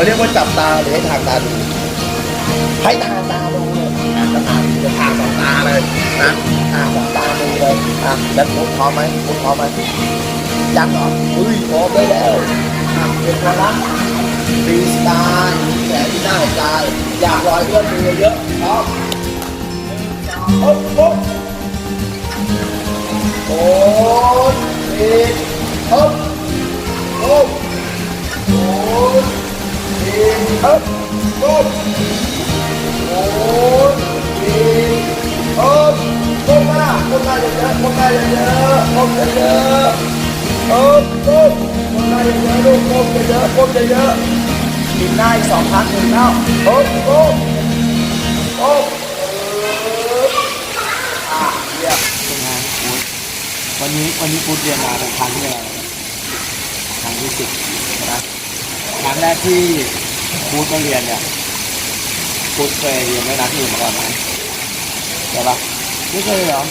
เขาเรียกว่าจับตาหรือให้ทางตาดูให้ทางตาดูเลยอะจะทางจะทางสองตาเลยนะอะสองตาดูเลยอะแล้วคุณพร้อมไหมคุณพร้อมไหมยังเหรออุ้ยพร้อมได้แล้วอะเป็นคนละฟรีสไตล์แขนที่น่าเห็นใจอยากลอยเพื่อนมือเยอะพร้อมโอ๊บโอ๊บโอ๊ย กินได้อีกสองครั้งหนึ่งแล้วโอ๊บโอ๊บโอ๊บอะเยี่ยมเป็นไงฟูดวันนี้วันนี้ฟูดเรียนมาเป็นครั้งที่อะไรครั้งที่สิบนะครั้งแรกที่ฟูดมาเรียนเนี่ย ฟูดเคยเรียนไม่นักที่อื่นมาก่อนไหมใช่ปะไม่เคยเหรอ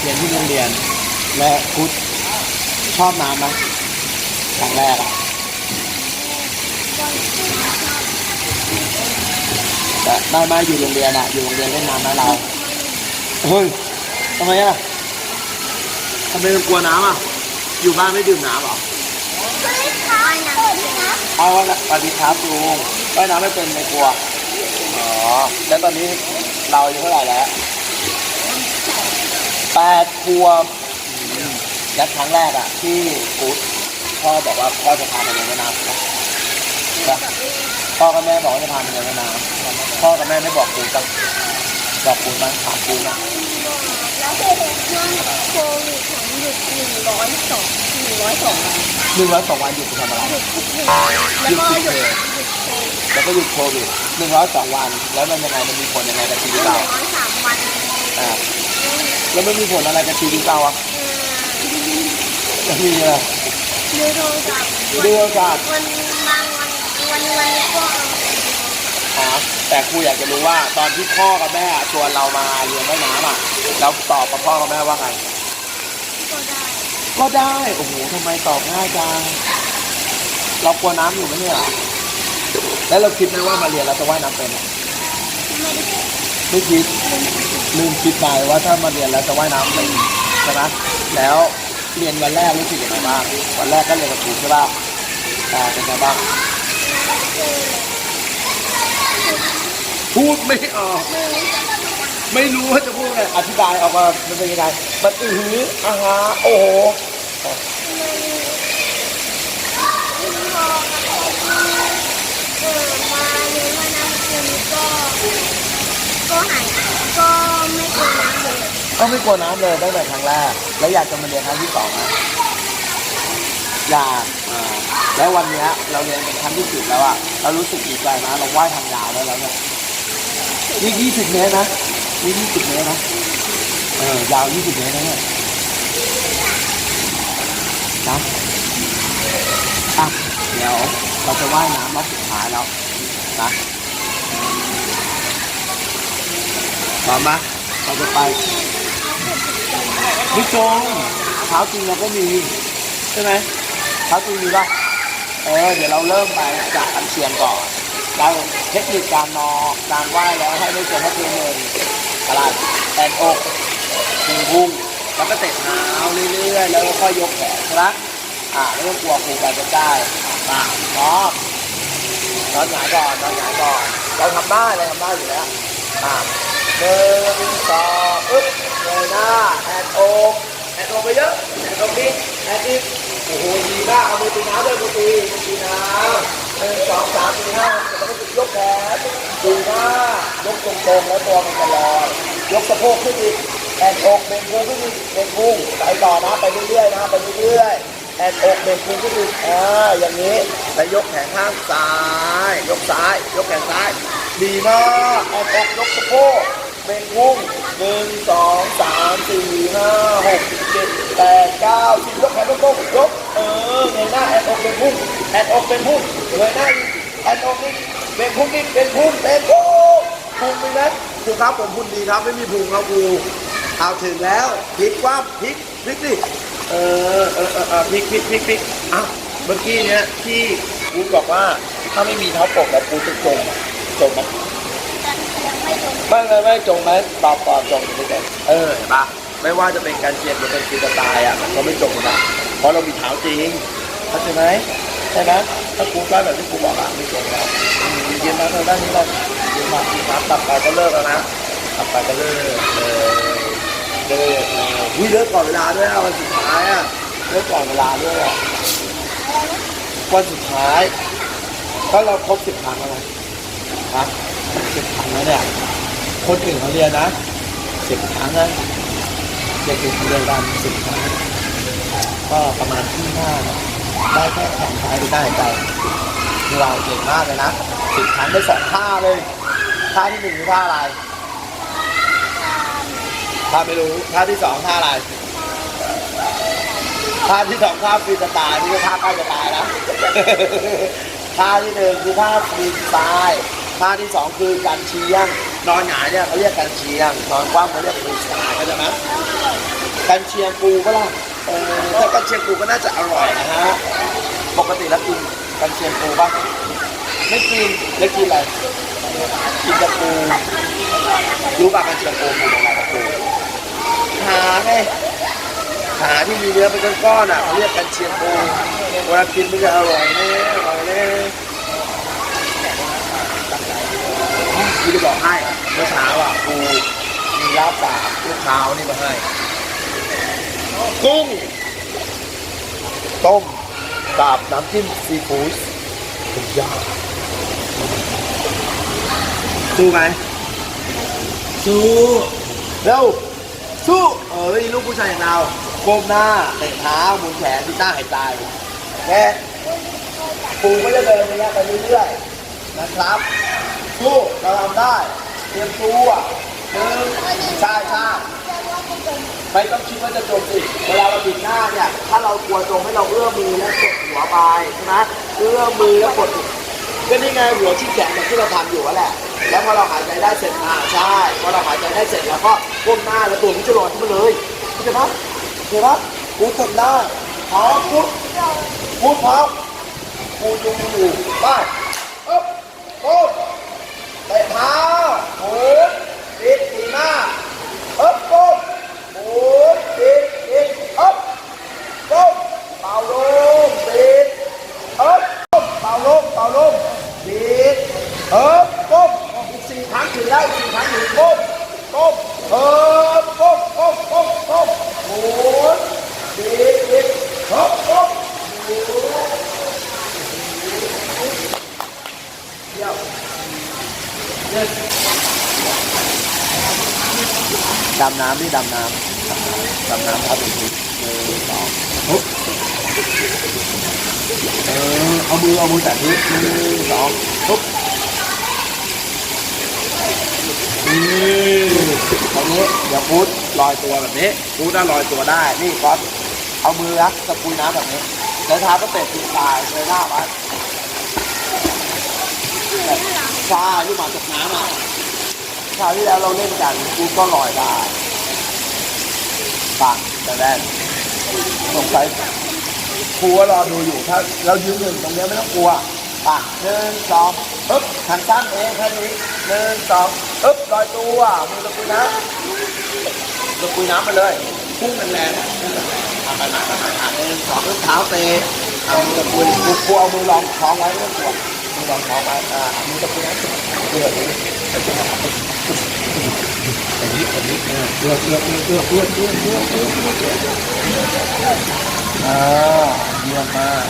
เรียนที่โรงเรียน และฟูดชอบน้ำไหมครั้งแรกอะแต่ได้มาอยู่โรงเรียนอะอยู่โรงเรียนเล่นน้ำนะเราเฮ้ยทำไมอะทำไมถึงกลัวน้ำอะ อยู่บ้านไม่ดื่มน้ำเหรอเอาละสวัสดีครับลุง ว่ายน้ำไม่เป็นไม่กลัว อ๋อ แล้วตอนนี้เราอายุเท่าไหร่แล้วแปดขวบอืมและครั้งแรกอะ ที่กู๊ดพ่อบอกว่าพ่อจะพาไปเล่นน้ำนะใช่ปะพ่อกับแม่บอกว่าจะพาไปเล่นน้ำพ่อกับแม่ไม่บอกกูจังบอกกูบ้างถามกูนะแล้วโควิดช่วงโควิดของหยุดหนึ่งร้อยสองหนึ่งร้อยสองวันหนึ่งร้อยสองวันหยุดไปทำอะไรหยุดทุกเพลงแล้วก็หยุดหยุดโควิด แล้วก็หยุดโควิดหนึ่งร้อยสองวัน แล้วมันยังไงมันมีผลยังไงกับชีวิตหนึ่เรางร้อยสามวันอ่าแล้วมันมีผลอะไรกับชีวิตเราอะมันมีอะไรเดือนโทรศัพท์เดือนโอกาสวันบางวันวันวันก็อ่าแต่ครูอยากจะรู้ว่าตอนที่พ่อกับแม่ชวนเรามาเรียนว่ายน้ำอะเราตอบกับพ่อกับแม่ว่าไงก็ได้ก็ได้โอ้โหทำไมตอบง่ายจัง เรากลัวน้ำอยู่ไหมเนี่ย แล้วเราคิดไหมว่ามาเรียนเราจะว่ายน้ำเป็นอะไม่คิดลืมคิดไปว่าถ้ามาเรียนแล้วจะว่ายน้ำเป็นใช่ไหมแล้วเรียนวันแรกรู้สึกยังไงบ้างวันแรกก็เรียนกับครูใช่ป่ะอ่าเป็นไงบ้างพูดไม่ออก ไม่รู้ว่าจะพูดอะไรอธิบายออกมามันเป็นยังไงมันอือหืออาหาโอ้โห เออมาเรียนว่าน้ำเย็นก็ก็หายก็ไม่กลัวน้ำเลยก็ไม่กลัวน้ำเลยตั้งแต่ครั้งแรกแล้วอยากจะมาเรียนครั้งที่สองไหมอยากอ่าแล้ววันเนี้ยเราเรียนเป็นครั้งที่สิบแล้วอะเรารู้สึกดีใจนะเราว่ายทางยาวได้แล้วเนี่ยนี่ยี่สิบเมตรนะนี่ยี่สิบเมตรนะเออยาวยี่สิบเมตรนะเนี่ยนะอะเดี๋ยว เราจะว่ายน้ำรอบสุดท้ายแล้วนะพร้อมไหมเราจะไปพี่จงเท้าจริงเราก็มีใช่ไหมเท้าจริงมีป่ะเออเดี๋ยวเราเริ่มไปจากอันเชียงก่อนเราเทคนิคการนอการว่ายแล้วให้ได้เจอให้เพียงหนึ่งอะไรแอนอกหนึ่งพุงแล้วก็เตะเท้าเรื่อยๆแล้วก็ค่อยยกแขนใช่ไหมอ่าไม่ต้องกลัวครูไปจะได้ มาพร้อมนอนหงายก่อนนอนหงายก่อนเราทำได้เราทำได้อยู่แล้วอ่าหนึ่งสองอึ๊บเลยหน้าแอนโอกแอนอกไปเยอะแอนอกนี้แอนอีกโอ้โหดีมากเอามือตีน้ำด้วยมือตีมือตีน้ำหนึ่งสองสามสี่ห้าจะต้องยกแขนดีมายกตรงๆแล้วตัวมันจะลอยยกสะโพกขึ้นอีกแอนโอกเบ่งพุงขึ้นอีกเบ่งพุงไปต่อนะไปเรื่อยๆนะไปเรื่อยๆ แอนอกเบ่งพุงขึ้นอีกอ่าอย่างนี้แล้วยกแขนข้างซ้าย ยกซ้าย ยกแขนซ้าย ดีมากแอนอกยกสะโพกเบ่งพุงหนึ่งสองสามสี่ห้าหกเจ็ดแปดเก้าสิบยกแขนยกยกเออเงยหน้าแอนอกเป็นพุ่งแอนอกเป็นพุ่งเงยหน้าอีกแอนอกนี่เป็นพุ่งนี่เป็นพุ่งเป็นพุ่งพุ่งมีไหมครูครับผมพุ่งดีครับไม่มีพุงครับครูเอาถึงแล้วพลิกว่ำพลิกพลิกดิ เออเออเออเออพลิกพลิกพลิกพลิกอะเมื่อกี้เนี้ยที่ครูปูบอกว่าถ้าไม่มีเท้าปกแล้วปูจะจมอะจมไหมยังไม่จบไม่ไม่ไม่จมไหมตอบตอบจมไม่จมเออเห็นปะไม่ว่าจะเป็นการเชียร์หรือเป็นฟรีสไตล์อะมันก็ไม่จมนะเพราะเรามีเท้าจริงเข้าใจไหมใช่ไหมถ้าปูได้แบบที่ปูบอกอะไม่จมแล้วอืมเย็นมาทางด้านนี้เลยเย็นมาทีครับตัดไปก็เลิกแล้วนะตัดไปก็เลิกเลย เลิกเลยอุ้ยเลิกก่อนเวลาด้วยอะวันสุดท้ายอะเลิกก่อนเวลาด้วยอะวันสุดท้ายถ้าเราครบสิบครั้งแล้วนะฮะสิบครั้งแล้วเนี่ยคนอื่นเขาเรียนนะสิบครั้งนะเด็กอื่นเขาเรียนกันสิบครั้งก็ประมาณที่ห้าได้แค่แข่งซ้ายไปได้ใจเราเก่งมากเลยนะสิบครั้งได้สองท่าเลยท่าที่หนึ่งคือท่าอะไร ท่าไม่รู้ท่าที่สองท่าอะไรท่าที่สองท่าฟรีสไตล์นี่ก็ท่าใกล้จะตายนะท่าที่หนึ่งคือท่าฟรีสไตล์ท่าที่สองคือการเชียง นอนหงายเนี่ยเขาเรียกการเชียง นอนคว่ำเขาเรียกฟรีสไตล์เข้าใจไหมการเชียงปูก็ล่ะเออถ้าการเชียงปูก็น่าจะอร่อยนะฮะปกติแล้วกินการเชียงปูป่ะไม่กินแล้วกินอะไรกินแต่ปูรู้ป่ะการเชียงปูปูอะไร ขาไงขาที่มีเนื้อเป็นก้อนๆอะเขาเรียกกันเชียงปูเวลากินมันจะอร่อยแน่อร่อยแน่พี่จะบอกให้เมื่อเช้าอะปูมีลาบปากลูกเช้านี่มาให้ กุ้ง ต้มกับน้ำจิ้มซีฟู้ดสุดยอดสู้ไหมสู้เร็ว สู้เออนี่ลูกผู้ชายอย่างเราก้มหน้าเตะเท้าหมุนแขนที่หน้าหายใจแค่ปูก็จะเดินอย่างเงี้ยไปเรื่อยๆนะครับสู้เราทำได้ เตรียมตัวหนึ่งใช่ใช่ไม่ต้องคิดว่าจะจมสิเวลาเราบิดหน้าเนี่ย ถ้าเรากลัวจมให้เราเอื้อมมือแล้วกดหัวไปใช่ไหมเอื้อมมือแล้วกดก็นี่ไงหัวชี้แขนแบบที่เราทำอยู่นั่นแหละ แล้วพอเราหายใจได้เสร็จอ่าใช่พอเราหายใจได้เสร็จแล้วก็ก้มหน้าแล้วตัวมันจะลอยขึ้นมาเลยเข้าใจปะเข้าใจปะกูทำได้พร้อมปุ๊บพูดพร้อมกูดูอยู่ไปอ๊บปุ๊บเตะเท้าหมุนปิดตีหน้าอ๊บปุ๊บหมุนปิดปิดอ๊บก้มเป่าลมปิดอ๊บก้มเป่าลมเป่าลมปิดอ๊บก้มอี กสี่ครั้งถึงแล้วสี่ครั้งถึงก้มก้มอ๊ก้มก้มก้มก้มหมุนปิดปิดอ๊บก้มหมุนเดี๋ยว Yes ดำน้ำนี่ดำน้ำดำน้ำครับอีกทีหนึ่งสองปุ๊บเออเอามือเอามือแตะที่หนึ่งสองปุ๊บนี่ ตรงนี้เดี๋ยวพุทลอยตัวแบบนี้พุทน่าลอยตัวได้ นี่ก๊อตเอามือรักสกุยน้ำแบบนี้แล้วเท้าก็เตะตีนตายเลยหน้าไว้ชาที่มาจากน้ำอะคราวที่แล้วเราเล่นกันกูก็ลอยได้ปังแต่แรกสงสัยครูก็รอดูอยู่ถ้าเรายืนหนึ่งตรงนี้ไม่ต้องกลัว ปังหนึ่งสองปึ๊บหันสั้นเองแค่นี้หนึ่งสองปึ๊บลอยตัวมือตะกุยน้ำตะกุยน้ำไปเลยพุ่งแรงๆพุ่งแรงๆเอาไปมาไปมาหนึ่งสองปึ๊บเท้าเตะเอามือตะกุยกูกลัวเอามือรองท้องไว้ไม่องกลัวมือรองท้องไว้อ่ามือตะกุยน้ำเดือดเลยอันนี้อันนี้เลือกเลือกเลือกเลือกเลือกเลือกเลือกเลือกเลือกเลือกอ่าเยี่ยมมาก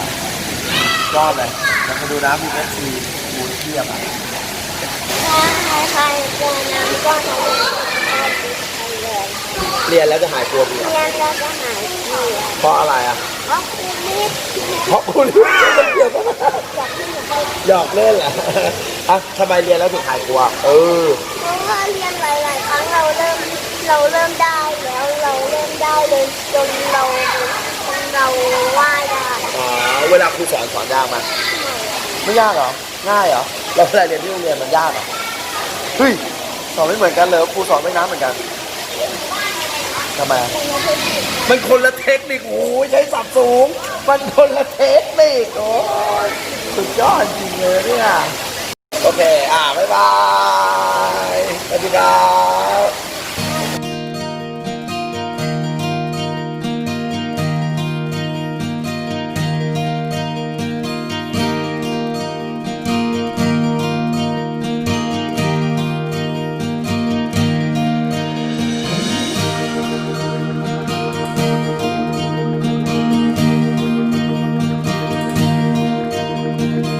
ชอบเลยเร ดูน้ำมีเอฟซีบูนเทียบอะถ้าใครๆกลัวน้ำก็ทำเลยเลยเรียนแล้วจะหายกลัวเบื่อเรียนแล้วก็หายเบื่อเพราะอะไรอะ เพราะคุณนิดเพราะคุณมันเกี่ยวกับอยากที่หนูไปหยอกเล่นแหละอะทำไมเรียนแล้วถึงหายกลัว เออเพราะว่าเรียนหลายๆครั้งเราเริ่มเราเริ่มได้แล้วเราเริ่มได้เลยจนเราจนเราว่ายได้อ๋อเวลาครูสอนสอนยากไหม ไม่ยากเหรอ ง่ายเหรอแล้วเวลาเรียนที่โรงเรียนมันยากเหรอ เฮ้ย สอนไม่เหมือนกันเลยครูสอนไม่น้ำเหมือนกันทำไมอะมันคนละเทคนิคโอ้ยใช้สับสูง มันคนละเทคนิคโอ้ยสุดยอดจริงเลยเนี่ย โอเค อ่าบ๊ายบายสวัสดีครับ